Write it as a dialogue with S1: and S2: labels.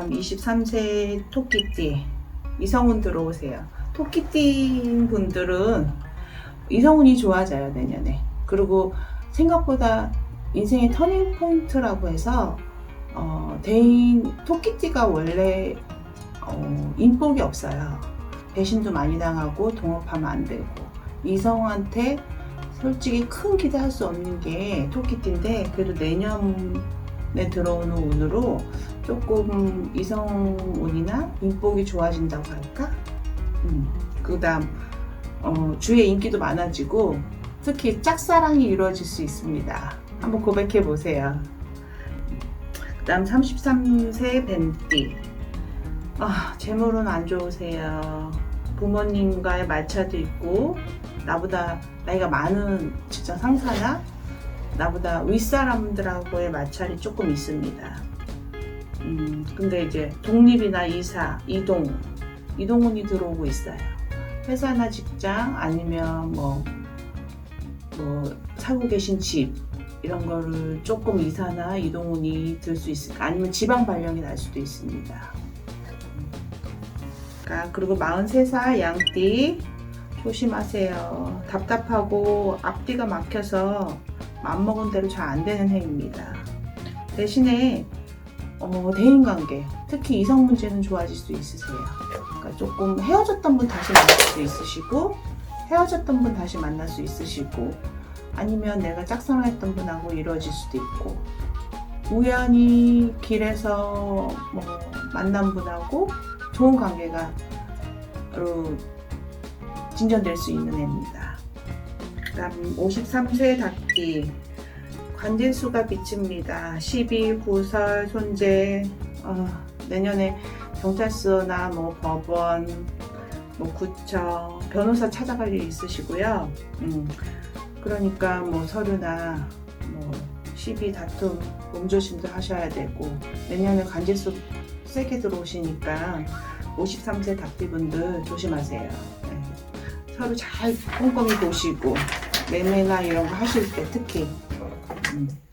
S1: 그다음 23세 토끼띠 이성운 들어오세요. 토끼띠 분들은 이성운이 좋아져요 내년에. 그리고 생각보다 인생의 터닝 포인트라고 해서 어, 대인 토끼띠가 원래 어, 인복이 없어요. 배신도 많이 당하고 동업하면 안 되고 이성한테 솔직히 큰 기대할 수 없는 게 토끼띠인데 그래도 내년에 들어오는 운으로 조금 이성운이나 인복이 좋아진다고 할까? 음, 그 다음 어, 주위에 인기도 많아지고 특히 짝사랑이 이루어질 수 있습니다. 한번 고백해 보세요. 그 다음 33세 벤띠. 아, 재물은 안 좋으세요. 부모님과의 말차도 있고 나보다 나이가 많은 직장 상사나 나보다 윗사람들하고의 마찰이 조금 있습니다. 음, 근데 이제 독립이나 이사, 이동, 이동운이 들어오고 있어요. 회사나 직장 아니면 뭐, 뭐, 사고 계신 집, 이런 거를 조금 이사나 이동운이 들 수 있을까? 아니면 지방 발령이 날 수도 있습니다. 자, 그리고 43살 양띠 조심하세요. 답답하고 앞뒤가 막혀서 맘먹은 대로 잘 안 되는 해입니다. 대신에 어, 대인관계, 특히 이성 문제는 좋아질 수 있으세요. 그러니까 조금 헤어졌던 분 다시 만날 수 있으시고 헤어졌던 분 다시 만날 수 있으시고 아니면 내가 짝사랑했던 분하고 이루어질 수도 있고 우연히 길에서 뭐 만난 분하고 좋은 관계가 로 진전될 수 있는 해입니다. 그다음 53세 닭띠 관진수가 비칩니다. 12, 구설, 손재 어, 내년에 경찰서나 뭐 법원, 뭐 구청, 변호사 찾아갈 일 있으시고요. 음, 그러니까 뭐 서류나 뭐 시비 다툼 몸조심도 하셔야 되고 내년에 관제수 세게 들어오시니까 53세 닭띠분들 조심하세요. 네. 서로 잘 꼼꼼히 보시고 매매나 이런 거 하실 때 특히 음.